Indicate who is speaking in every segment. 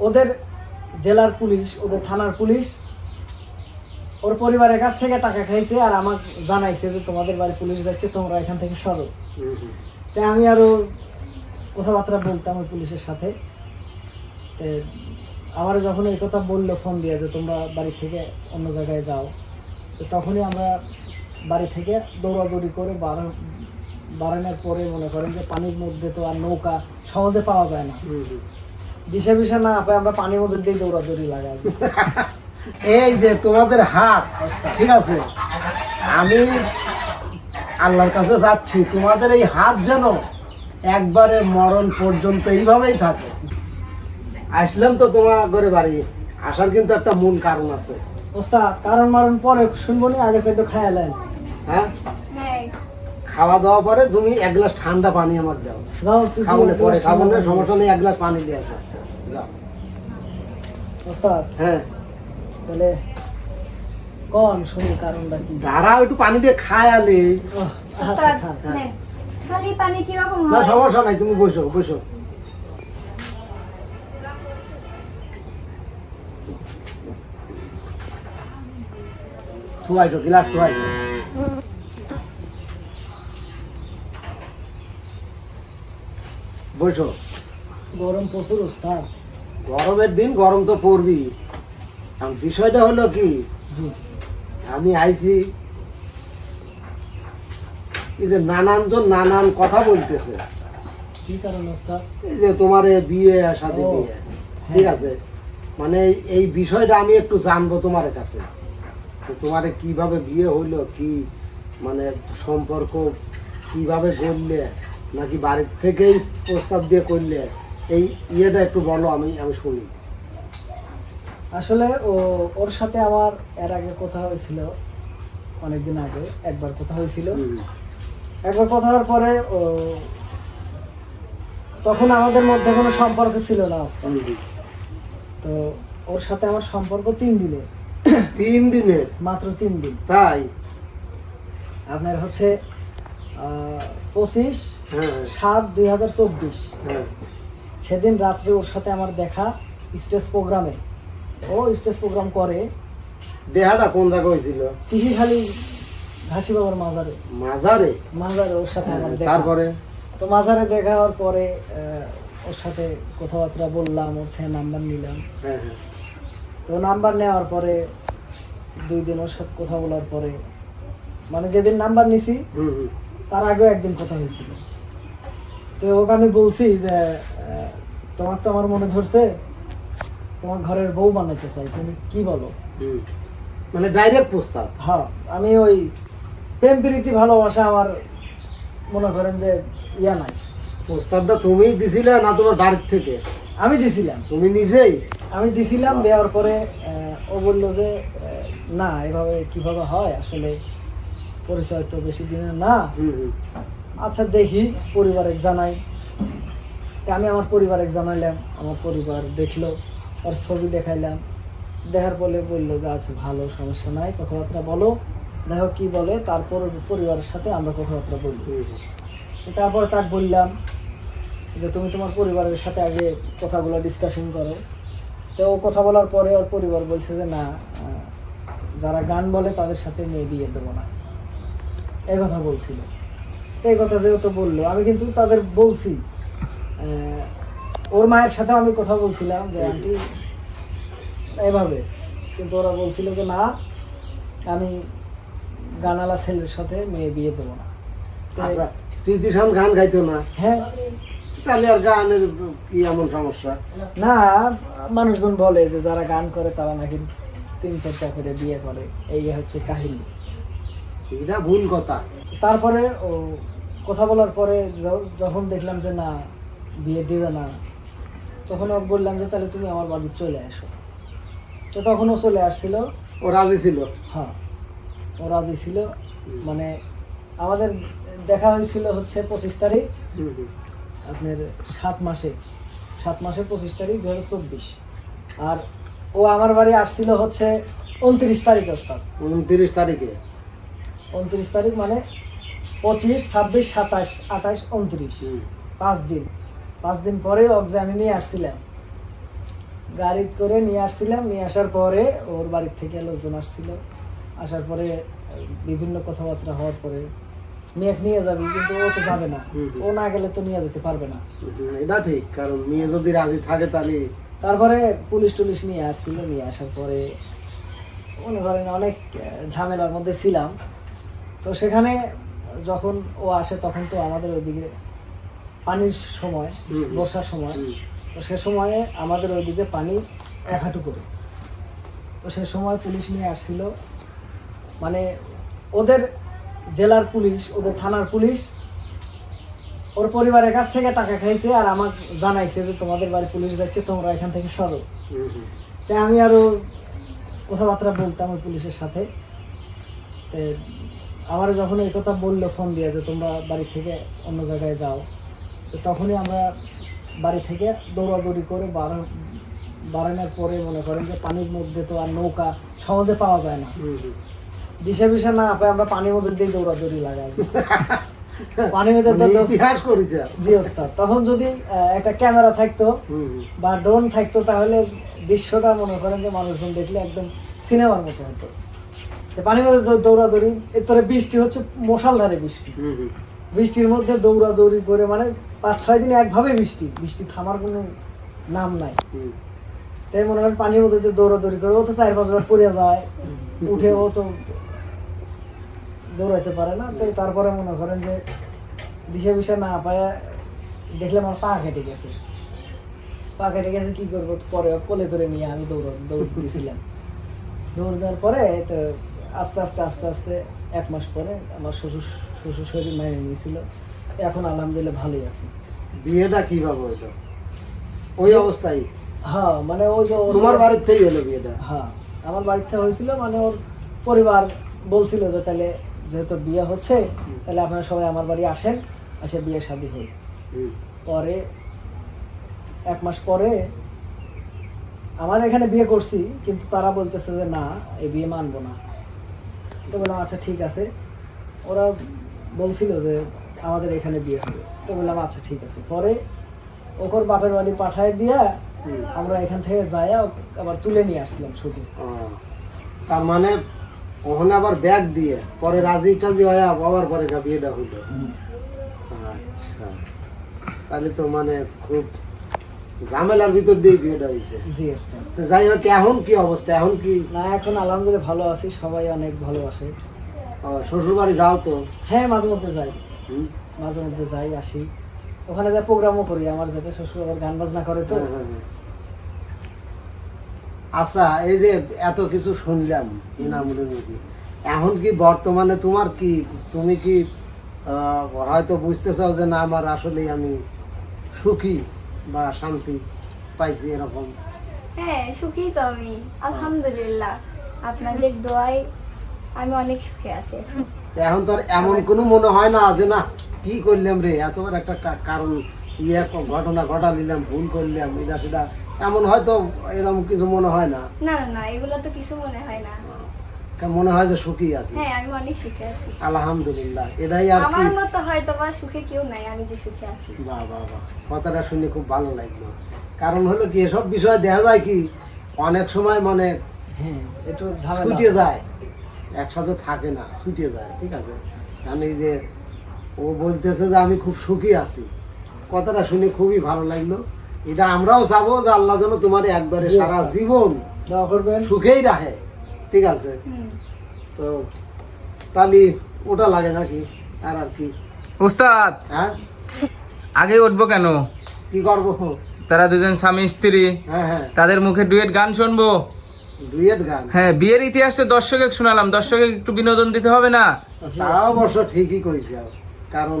Speaker 1: ওদের জেলার পুলিশ ওদের থানার পুলিশ ওর পরিবারের কাছ থেকে টাকা খাইছে আর আমাকে জানাইছে যে তোমাদের বাড়ি পুলিশ যাচ্ছে তোমরা এখান থেকে সরো। তাই আমি আরও কথাবার্তা বলতাম ওই পুলিশের সাথে। তে আমার যখন এই কথা বলল ফোন দিয়ে যে তোমরা বাড়ি থেকে অন্য জায়গায় যাও। তো তখনই আমরা বাড়ি থেকে দৌড়াদৌড়ি করে বাড়া- বাড়ানোর পরে মনে করেন যে পানির মধ্যে তো আর নৌকা সহজে পাওয়া যায় না। দিশা বিশা না পাই আমরা পানির মধ্যে দিয়ে দৌড়াদৌড়ি লাগাই।
Speaker 2: এই যে তোমাদের হাত ঠিক আছে? আমি আল্লাহর কাছে যাচ্ছি তোমাদের এই হাত যেন একবারে মরণ পর্যন্ত এইভাবেই থাকে। আসলাম তো তোমার ঘরে বাড়ি আসার কিন্তু একটা মূল কারণ আছে।
Speaker 1: ওস্তাদ কারণ মারণ পরে শুনব না আগে সাইড খায়ালেন
Speaker 2: হ্যাঁ?
Speaker 3: হ্যাঁ।
Speaker 2: খাওয়া দাওয়া পরে তুমি এক গ্লাস ঠান্ডা পানি আমার দাও। খাব না পরে
Speaker 1: এক
Speaker 2: খাব না সমস্যা নেই এক গ্লাস পানি দিয়ে আসো।
Speaker 1: ওস্তাদ
Speaker 2: হ্যাঁ।
Speaker 1: তাহলে কোন শুনি কারণটা কি?
Speaker 2: দাঁড়াও একটু পানি খায় আলে।
Speaker 1: আচ্ছা
Speaker 3: ওস্তাদ হ্যাঁ খালি পানি কীরকম
Speaker 2: না
Speaker 3: হয়?
Speaker 2: সমস্যা নাই তুমি বসো বসো। থুয়াইছো গিলাস থুয়াইছো বসো।
Speaker 1: গরম প্রচুর ওস্তাদ।
Speaker 2: গরমের দিন গরম তো পড়বি বিষয়টা হলো কি? আমি আইছি এই যে নানানজন নানান কথা বলতেছে।
Speaker 1: কি কারণ
Speaker 2: এই যে তোমার বিয়ে সাথে বিয়ে
Speaker 1: হ্যাঁ।
Speaker 2: ঠিক আছে? মানে এই- বিষয়টা আমি একটু জানব তোমার কাছে। তোমার কীভাবে বিয়ে হইল কি মানে সম্পর্ক কীভাবে করলে নাকি বাড়ির থেকেই প্রস্তাব দিয়ে করলে? এই ইয়েটা একটু বলো আমি আমি শুনি।
Speaker 1: আসলে ও ওর সাথে আমার এর আগে কথা হয়েছিল অনেকদিন আগে একবার কথা হয়েছিল। একবার কথা হওয়ার পরে ও তখন আমাদের মধ্যে কোনো সম্পর্ক ছিল না। তো ওর সাথে আমার সম্পর্ক তিন দিনের।
Speaker 2: তিন দিনের?
Speaker 1: মাত্র তিন দিন।
Speaker 2: তাই?
Speaker 1: আপনার হচ্ছে পঁচিশ
Speaker 2: হ্যাঁ।
Speaker 1: সাত দুই হাজার চব্বিশ।
Speaker 2: হ্যাঁ।
Speaker 1: সেদিন রাত্রে ওর সাথে আমার দেখা স্টেজ প্রোগ্রামে। ও স্টেজ প্রোগ্রাম করে।
Speaker 2: দেহাটা কোন জায়গা হয়েছিল?
Speaker 1: কৃষিখালি ঘাসি বাবার মাজারে।
Speaker 2: মাজারে?
Speaker 1: মাজারে ওর সাথে আমার দেখা।
Speaker 2: হ্যাঁ, তারপরে?
Speaker 1: তো মাজারে দেখা হওয়ার পরে ওর সাথে কথাবার্তা বললাম ওর থেকে নাম্বার নিলাম।
Speaker 2: হ্যাঁ হ্যাঁ।
Speaker 1: তো নাম্বার নেওয়ার পরে দুই দিন ওর সাথে কথা বলার পরে মানে যেদিন নাম্বার নিছি তার আগেও একদিন কথা হয়েছিল। তো ওকে আমি বলছি যে তোমার তো আমার মনে ধরছে তোমার ঘরের বউ বানাইতে চাই তুমি কি বলো?
Speaker 2: মানে ডাইরেক্ট প্রস্তাব?
Speaker 1: হ্যাঁ আমি ওই প্রেম প্রীতি ভালোবাসা আমার মনে করেন যে ইয়া নাই।
Speaker 2: প্রস্তাবটা তুমিই দিছিলে না তোমার বাড়ির থেকে?
Speaker 1: আমি দিছিলাম।
Speaker 2: তুমি নিজেই?
Speaker 1: আমি দিছিলাম দেওয়ার পরে ও বলল যে না এভাবে কীভাবে হয়? আসলে পরিচয় তো বেশি দিনের না। আচ্ছা দেখি পরিবারে জানাই। তা আমি আমার পরিবারে জানাইলাম আমার পরিবার দেখল আর ছবি দেখাইলাম। দেখার পরে বলল যে আচ্ছা ভালো সমস্যা নাই কথাবার্তা বলো। দেখো কি বলে তারপর পরিবারের সাথে আমরা কথাবার্তা বলি
Speaker 2: হুম হুম।
Speaker 1: তো তাক বললাম যে তুমি তোমার পরিবারের সাথে আগে কথাগুলো ডিসকাশন করো। তো ও কথা বলার পরে ওর পরিবার বলছে যে না যারা গান বলে তাদের সাথে মেয়ে বিয়ে দেবো না। এই কথা বলছিল। তো এই কথা যেহেতু বলল আমি কিন্তু তাদের বলছি। ওর মায়ের সাথে আমি কথা বলছিলাম যে আন্টি এভাবে। কিন্তু ওরা বলছিল যে না আমি গানালা ছেলের সাথে মেয়ে বিয়ে দেবো না।
Speaker 2: আচ্ছা স্মৃতিশান গান গাইতো না?
Speaker 1: হ্যাঁ।
Speaker 2: তাহলে আর গানের কি এমন সমস্যা?
Speaker 1: না মানুষজন বলে যে যারা গান করে তারা নাকি তিন চারটা করে বিয়ে করে। এই হচ্ছে কাহিনী।
Speaker 2: এটা ভুল কথা।
Speaker 1: তারপরে ও কথা বলার পরে যখন দেখলাম যে না বিয়ে দেবে না। তখন ওকে বললাম যে তাহলে তুমি আমার বাড়ি চলে আসো। তো তখন ও চলে আসছিল।
Speaker 2: ও রাজি ছিল?
Speaker 1: হ্যাঁ ও রাজি ছিল। মানে আমাদের দেখা হয়েছিল হচ্ছে পঁচিশ তারিখ। আপনার সাত মাসে সাত মাসে পঁচিশ তারিখ দু হাজার চব্বিশ। আর ও আমার বাড়ি আসছিল হচ্ছে উনত্রিশ তারিখ ওস্তাদ
Speaker 2: উনত্রিশ তারিখে?
Speaker 1: উনত্রিশ তারিখ মানে পঁচিশ ছাব্বিশ সাতাশ আঠাশ উনত্রিশ। পাঁচ দিন। পাঁচ দিন পরে ওকে নিয়ে আসছিলাম। গাড়ি করে নিয়ে আসছিলাম নিয়ে আসার পরে ওর বাড়ির থেকে লোকজন আসছিল। আসার পরে বিভিন্ন কথাবার্তা হওয়ার পরে মেয়েকে নিয়ে যাবি কিন্তু ও তো যাবে না। ও না গেলে তো নিয়ে যেতে পারবে না।
Speaker 2: এটা ঠিক কারণ মেয়ে যদি রাজি থাকে তাহলে
Speaker 1: তারপরে পুলিশ টুলিশ নিয়ে আসছিল নিয়ে আসার পরে মনে করেন অনেক ঝামেলার মধ্যে ছিলাম। তো সেখানে যখন ও আসে তখন তো আমাদের ওইদিকে পানির সময়। বর্ষার সময় তো সে সময়ে আমাদের ওইদিকে পানি এক হাঁটু করে। তো সে সময় পুলিশ নিয়ে আসছিল। মানে ওদের জেলার পুলিশ ওদের থানার পুলিশ ওর পরিবারের কাছ থেকে টাকা খাইছে আর আমাকে জানাইছে যে তোমাদের বাড়ি পুলিশ যাচ্ছে তোমরা এখান থেকে সরো। তাই আমি আরও কথাবার্তা বলতাম ওই পুলিশের সাথে। তো আমার যখন এই কথা বলল ফোন দিয়ে যে তোমরা বাড়ি থেকে অন্য জায়গায় যাও তো তখনই আমরা বাড়ি থেকে দৌড়াদৌড়ি করে বাড়া- বাড়ানোর পরে মনে করেন যে পানির মধ্যে তো আর নৌকা সহজে পাওয়া যায় না। দিশে বিষে না পাই আমরা পানির মধ্যে দিয়ে দৌড়াদৌড়ি লাগাই পানির মধ্যে
Speaker 2: মানে ইতিহাস করেছে
Speaker 1: জি ওস্তাদ তখন যদি একটা ক্যামেরা থাকতো। বা ড্রোন থাকতো তাহলে দৃশ্যটা মনে করেন যে মানুষজন দেখলে একদম সিনেমার মতো হতো পানির মধ্যে দৌড়াদৌড়ি এরপরে বৃষ্টি হচ্ছে মশালধারে বৃষ্টি। বৃষ্টির মধ্যে দৌড়াদৌড়ি করে মানে পাঁচ ছয় দিন একভাবে বৃষ্টি বৃষ্টি থামার কোনো নাম নাই। তাই মনে করেন পানির মধ্যে দিয়ে দৌড়াদৌড়ি করে ও তো চার পাঁচবার পড়ে যায় উঠে ও তো দৌড়াইতে পারে না। তাই তারপরে মনে করেন যে দিশে বিষে না পায় দেখলাম আমার পা কেটে গেছে। পা কেটে গেছে কি করব? পরে কোলে করে নিয়ে আমি দৌড় দৌড় দিয়েছিলাম। দৌড় দেওয়ার পরে তো আস্তে আস্তে আস্তে আস্তে এক মাস পরে আমার শ্বশুর শ্বশুর শরীর মাইনে নিয়েছিল। এখন আলহামদুলিল্লাহ ভালোই আছে।
Speaker 2: বিয়েটা কীভাবে হইল? ওই অবস্থায়?
Speaker 1: হ্যাঁ মানে ওই যে
Speaker 2: তোমার বাড়ির থেকেই হলো বিয়েটা?
Speaker 1: হ্যাঁ আমার বাড়িতে হয়েছিল মানে ওর পরিবার বলছিল যে তাহলে যেহেতু বিয়ে হচ্ছে তাহলে আপনারা সবাই আমার বাড়ি আসেন এসে বিয়ে শাদি হই। পরে এক মাস পরে আমার এখানে বিয়ে করছি কিন্তু তারা বলতেছে যে না এই বিয়ে মানবো না। তো বললাম আচ্ছা ঠিক আছে। ওরা বলছিল যে আমাদের এখানে বিয়ে হবে। তো বললাম আচ্ছা ঠিক আছে। পরে ওকর বাপের বাড়ি পাঠায় দিয়া আমরা এখান থেকে যাই আবার তুলে নিয়ে আসছিলাম শুধু।
Speaker 2: তার মানে ওখানে আবার ব্যাগ দিয়ে পরে রাজি টাজি হয়ে আবার পরে বিয়েটা হইল। আচ্ছা তাহলে তো মানে খুব ঝামেলার ভিতর দিয়ে বিয়েটা হয়েছে
Speaker 1: জি
Speaker 2: যাই হোক এখন কি অবস্থা? এখন কি
Speaker 1: না এখন আলহামদুলিল্লাহ ভালো আছি সবাই অনেক ভালোবাসে।
Speaker 2: শ্বশুর বাড়ি যাও তো।
Speaker 1: হ্যাঁ মাঝে মধ্যে যাই। মাঝে মধ্যে যাই আসি। ওখানে যা প্রোগ্রামও করি আমার যাতে শ্বশুর আবার গান বাজনা করে তো।
Speaker 2: হ্যাঁ, হ্যাঁ, হ্যাঁ। আচ্ছা এই যে এত কিছু শুনলাম ইনামুলের এখন কি বর্তমানে তোমার কি তুমি কি হয়তো বুঝতে চাও যে না আমার আসলে আমি সুখী বা শান্তি পাইছি এরকম।
Speaker 3: হ্যাঁ সুখী তো আমি আলহামদুলিল্লাহ। আপনাদের দোয়ায় আমি অনেক সুখে আছি এখন।
Speaker 2: তো আর এমন কোনো মনে হয় না যে না কি করলাম রে? এতবার একটা কারণ ইয়ে ঘটনা ঘটা নিলাম ভুল করলাম এটা সেটা। এমন হয়তো এরকম কিছু মনে হয় না।
Speaker 3: না না না এগুলো তো কিছু মনে হয় না।
Speaker 2: মনে হয় যে সুখী আছি।
Speaker 3: হ্যাঁ আমি অনেক সুখে আছি।
Speaker 2: আলহামদুলিল্লাহ এটাই আর কি।
Speaker 3: আমার মতো হয়তো বা সুখে কেউ নাই আমি যে সুখে আছি।
Speaker 2: বাহ বাহ বাহ কথাটা শুনে খুব ভালো লাগল। কারণ হলো কি এসব বিষয় দেখা যায় কি অনেক সময় মানে
Speaker 1: হ্যাঁ একটু ঝামেলা
Speaker 2: যায়। একসাথে থাকে না ছুটে যায় ঠিক আছে? কারণ এই যে ও বলতেছে যে আমি খুব সুখী আছি। কথাটা শুনে খুবই ভালো লাগল। এটা আমরাও চাবো যে আল্লাহ যেন তোমার একবারে সারা জীবন সুখেই রাখে ঠিক আছে? তো তাহলে ওটা লাগে নাকি? আর আর কি?
Speaker 4: উস্তাদ!
Speaker 2: হ্যাঁ?
Speaker 4: আগে উঠবো কেন?
Speaker 2: কি করব?
Speaker 4: তারা দুজন স্বামী স্ত্রী
Speaker 2: হ্যাঁ হ্যাঁ।
Speaker 4: তাদের মুখে ডুয়েট গান শুনব? হ্যাঁ বিয়ের ইতিহাসে দর্শকে শোনালাম। দর্শকে একটু বিনোদন দিতে হবে না?
Speaker 2: তাও অবশ্য ঠিকই কইছে কারণ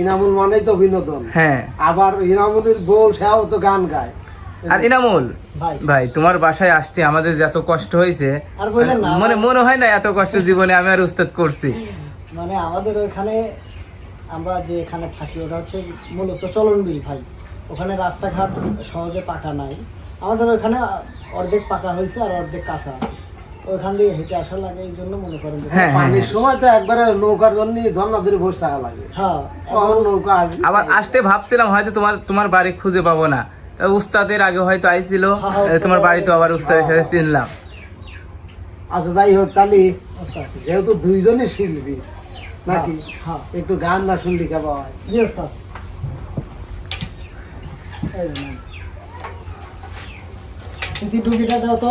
Speaker 2: ইনামুল মানেই তো বিনোদন।
Speaker 4: হ্যাঁ।
Speaker 2: আবার ইনামুলের বউ সেও তো গান গায়।
Speaker 4: আর ইনামুল?
Speaker 1: ভাই।
Speaker 4: ভাই তোমার বাসায় আসতে আমাদের যে এত কষ্ট হয়েছে
Speaker 1: আর বললেন
Speaker 4: মনে মনে হয় না এত কষ্ট জীবনে আমি আর উস্তাদ করছি।
Speaker 1: মানে আমাদের ওইখানে আমরা যে এখানে থাকি ওটা হচ্ছে মূলত চলনবিল ভাই। ওখানে রাস্তাঘাট সহজে পাকা নাই। আমাদের ওইখানে অর্ধেক পাকা হয়েছে আর অর্ধেক কাঁচা আছে। ওইখান দিয়ে হেঁটে আসা লাগে এই জন্য মনে করেন যে-
Speaker 4: হ্যাঁ, হ্যাঁ,
Speaker 2: পানির সময় তো একবারে নৌকার জন্য ধর্না ধরে বসে থাকা লাগে।
Speaker 1: হ্যাঁ
Speaker 2: নৌকা
Speaker 4: আবার আসতে ভাবছিলাম হয়তো তোমার তোমার বাড়ি খুঁজে পাবো না। তা উস্তাদের আগে হয়তো আইছিল
Speaker 1: হ্যাঁ, হ্যাঁ,
Speaker 4: তোমার বাড়িতে আবার উস্তাদের সাথে
Speaker 1: হ্যাঁ।
Speaker 4: চিনলাম।
Speaker 2: আচ্ছা যাই হোক তাহলে
Speaker 1: ওস্তাদ
Speaker 2: যেহেতু দুইজনই শিল্পী নাকি?
Speaker 1: হ্যাঁ
Speaker 2: একটু গান না শুনলি কেমন হয়?
Speaker 1: জি ওস্তাদ। এই যে নেন। স্মৃতি টুপিটা দাও তো।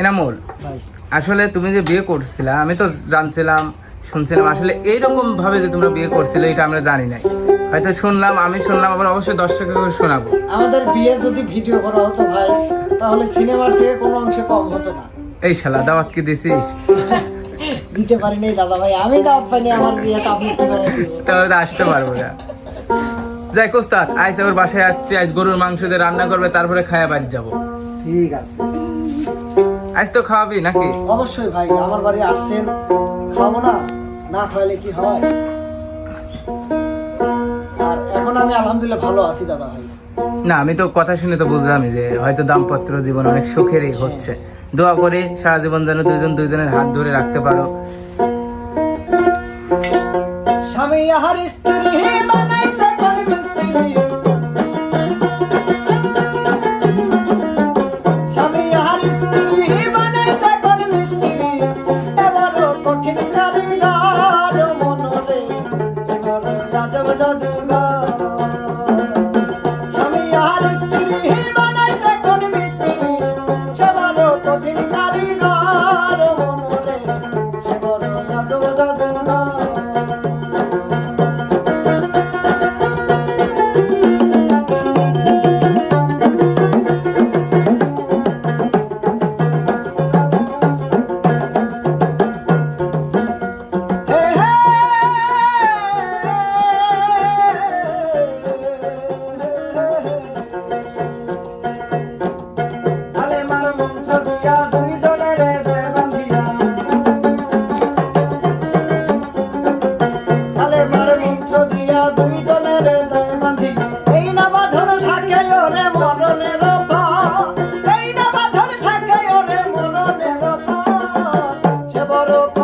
Speaker 4: এনামুল আসলে তুমি যে বিয়ে করছিলা আমি তো জানছিলাম শুনছিলাম আসলে এইরকম ভাবে যে তোমরা বিয়ে করছিলে এটা আমরা জানি নাই। হয়তো শুনলাম আমি শুনলাম আবার অবশ্যই দর্শককে শোনাবো।
Speaker 1: আমাদের বিয়ে যদি ভিডিও করা হতো ভাই তাহলে সিনেমার থেকে কোনো অংশে কম হতো না।
Speaker 4: এই শালা দাওয়াত কি দিছিস?
Speaker 1: দিতে পারিনি দাদা ভাই আমি দাওয়াত পাইনি আমার বিয়েটা আপনি
Speaker 4: তাহলে আসতে পারব না। যাই কোস্তাদ আইস ওর বাসায় আসছি আজ গরুর মাংস দিয়ে রান্না করবে তারপরে খায়া বাড়ি যাব।
Speaker 2: ঠিক আছে।
Speaker 4: আজ তো খাওয়াবি নাকি?
Speaker 1: অবশ্যই ভাই আমার বাড়ি আসছেন খাব না না খাইলে কি হয়? আর এখন আমি আলহামদুলিল্লাহ ভালো আছি দাদা ভাই
Speaker 4: না আমি তো কথা শুনে তো বুঝলামই যে হয়তো দাম্পত্য জীবন অনেক সুখেরই হচ্ছে। দোয়া করে সারা জীবন যেন দুজন দুজনের হাত ধরে রাখতে পারো।
Speaker 1: স্বামী, আহার স্ত্রী বানাইছে সে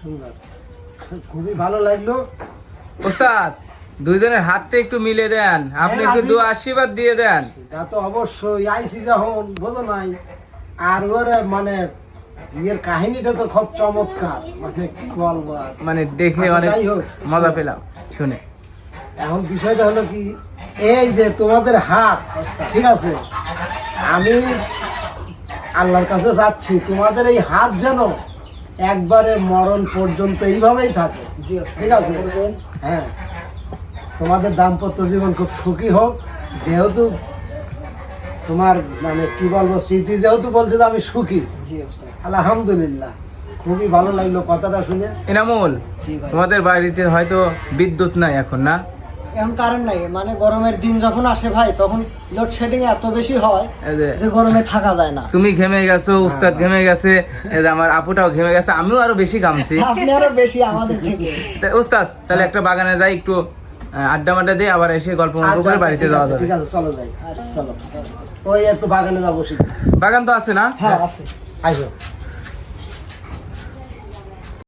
Speaker 2: সুন্দর। খুবই ভালো লাগল।
Speaker 4: ওস্তাদ দুইজনের হাতটা একটু মিলে দেন। আপনি
Speaker 2: হ্যাঁ,
Speaker 4: একটু দু আশীর্বাদ দিয়ে দেন।
Speaker 2: এটা তো অবশ্যই আইসি যখন বোঝো নাই। আর ওরে মানে ইয়ের কাহিনীটা তো খুব চমৎকার। মানে কি বলব
Speaker 4: মানে দেখে
Speaker 2: আচ্ছা,
Speaker 4: অনেক। মজা পেলাম শুনে।
Speaker 2: এখন বিষয়টা হলো কি এই যে তোমাদের হাত ঠিক আছে? আমি আল্লাহর কাছে যাচ্ছি। তোমাদের এই হাত যেন একবারে মরণ পর্যন্ত এইভাবেই থাকে।
Speaker 1: জি
Speaker 2: ঠিক আছে? হ্যাঁ। তোমাদের দাম্পত্য জীবন খুব সুখী হোক। যেহেতু তোমার মানে কি বলব স্মৃতি যেহেতু বলছে যে আমি সুখী।
Speaker 1: জি
Speaker 2: আলহামদুলিল্লাহ। খুবই ভালো লাগল কথাটা শুনে।
Speaker 4: এনামুল তোমাদের বাড়িতে হয়তো বিদ্যুৎ নাই এখন না?
Speaker 1: এখন কারেন্ট নাই মানে গরমের দিন যখন আসে ভাই তখন লোডশেডিং এত বেশি হয়
Speaker 4: যে
Speaker 1: গরমে থাকা যায় না।
Speaker 4: তুমি ঘেমে গেছো উস্তাদ ঘেমে গেছে এই যে আমার আপুটাও ঘেমে গেছে আমিও আরও বেশি ঘামছি।
Speaker 1: আপনি আরও বেশি আমাদের থেকে।
Speaker 4: উস্তাদ তাহলে একটা বাগানে যাই একটু আড্ডা মাড্ডা দিয়ে আবার এসে গল্প গল্প
Speaker 2: আচ্ছা,
Speaker 4: করে
Speaker 2: আচ্ছা,
Speaker 4: বাড়িতে যাওয়া যাবে।
Speaker 2: ঠিক আছে চলো যাই
Speaker 1: আচ্ছা
Speaker 2: চলো। তো একটু বাগানে যাব
Speaker 4: বাগান তো আছে না?
Speaker 1: হ্যাঁ আছে।
Speaker 4: হ্যাঁ।
Speaker 2: আইসো।